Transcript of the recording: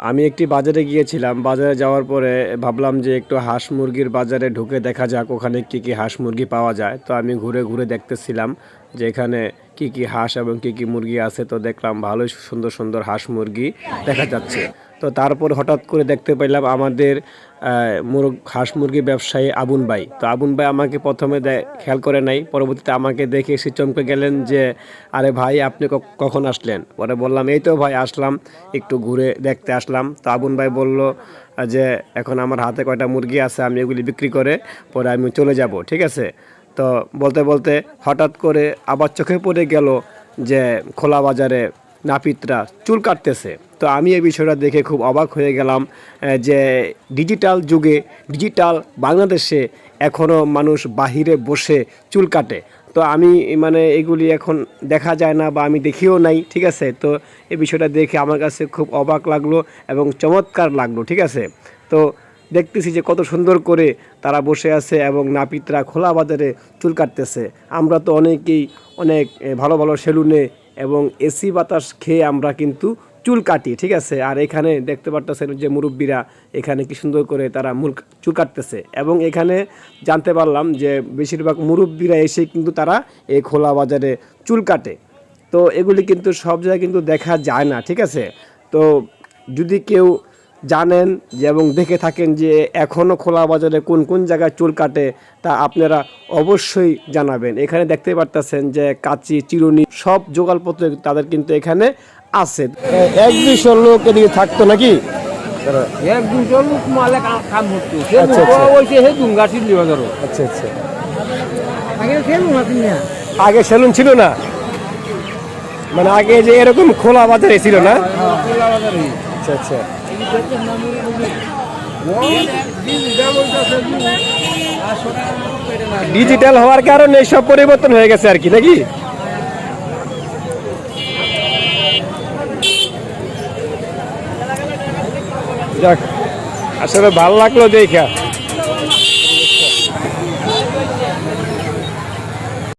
আমি একটি বাজারে গিয়েছিলাম। বাজারে যাওয়ার পরে ভাবলাম যে একটু হাঁস মুরগির বাজারে ঢুকে দেখা যাক ওখানে কী কী হাঁস মুরগি পাওয়া যায়। তো আমি ঘুরে ঘুরে দেখতেছিলাম যে এখানে কি কি হাঁস এবং কি কি মুরগি আছে তো দেখলাম ভালোই সুন্দর সুন্দর হাঁস মুরগি দেখা যাচ্ছে। তো তারপর হঠাৎ করে দেখতে পেলাম আমাদের মুরগ, হাঁস মুরগি ব্যবসায়ী আবুন ভাই। তো আবুন ভাই আমাকে প্রথমে খেয়াল করে নাই, পরবর্তীতে আমাকে দেখে এসে চমকে গেলেন যে, আরে ভাই, আপনি কখন আসলেন? পরে বললাম, এই তো ভাই, আসলাম, একটু ঘুরে দেখতে আসলাম। তো আবুন ভাই বলল যে, এখন আমার হাতে কয়টা মুরগি আছে, আমি এগুলি বিক্রি করে পরে আমি চলে যাব। ঠিক আছে? তো বলতে বলতে হঠাৎ করে আবার চোখে পড়ে গেল যে খোলা বাজারে নাপিতরা চুল কাটতেছে। তো আমি এই বিষয়টা দেখে খুব অবাক হয়ে গেলাম যে ডিজিটাল যুগে, ডিজিটাল বাংলাদেশে এখনও মানুষ বাহিরে বসে চুল কাটে। তো আমি মানে এগুলি এখন দেখা যায় না বা আমি দেখিও নাই, ঠিক আছে? তো এই বিষয়টা দেখে আমার কাছে খুব অবাক লাগল এবং চমৎকার লাগল, ঠিক আছে? তো দেখতেছি যে কত সুন্দর করে তারা বসে আছে এবং নাপিতরা খোলা বাজারে চুল কাটতেছে। আমরা তো অনেকেই অনেক ভালো ভালো সেলুনে এবং এসি বাতাস খেয়ে আমরা কিন্তু চুল কাটি, ঠিক আছে? আর এখানে দেখতে পারতেছেন যে মুরব্বীরা এখানে কি সুন্দর করে তারা মূল, চুল কাটতেছে। এবং এখানে জানতে পারলাম যে বেশিরভাগ মুরব্বীরা এসে কিন্তু তারা এই খোলা বাজারে চুল কাটে। তো এগুলি কিন্তু সব জায়গায় কিন্তু দেখা যায় না, ঠিক আছে? তো যদি কেউ জানেন যে এবং দেখে থাকেন যে এখনও খোলা বাজারে কোন কোন জায়গায় চুল কাটে তা আপনারা অবশ্যই জানাবেন। এখানে দেখতে পারতেছেন যে কাচি চিরুনি সব জোগাড়পত্র তাদের কিন্তু এখানে আছে। এক দুইশো লোক এদিকে থাকতো নাকি? এক দুটো লোক মালে কাম কাম করতো। সে দুটো। হইছে হে দুঙ্গা ছিল আচ্ছা আচ্ছা। আগে সেলুন ছিল না? মানে আগে যে এরকম খোলা বাজারে ছিল না? খোলা বাজারে আচ্ছা আচ্ছা। ডিজিটাল হওয়ার কারণে সব পরিবর্তন হয়ে গেছে আর কি, নাকি? যাক, আসলে ভালো লাগল দেখা।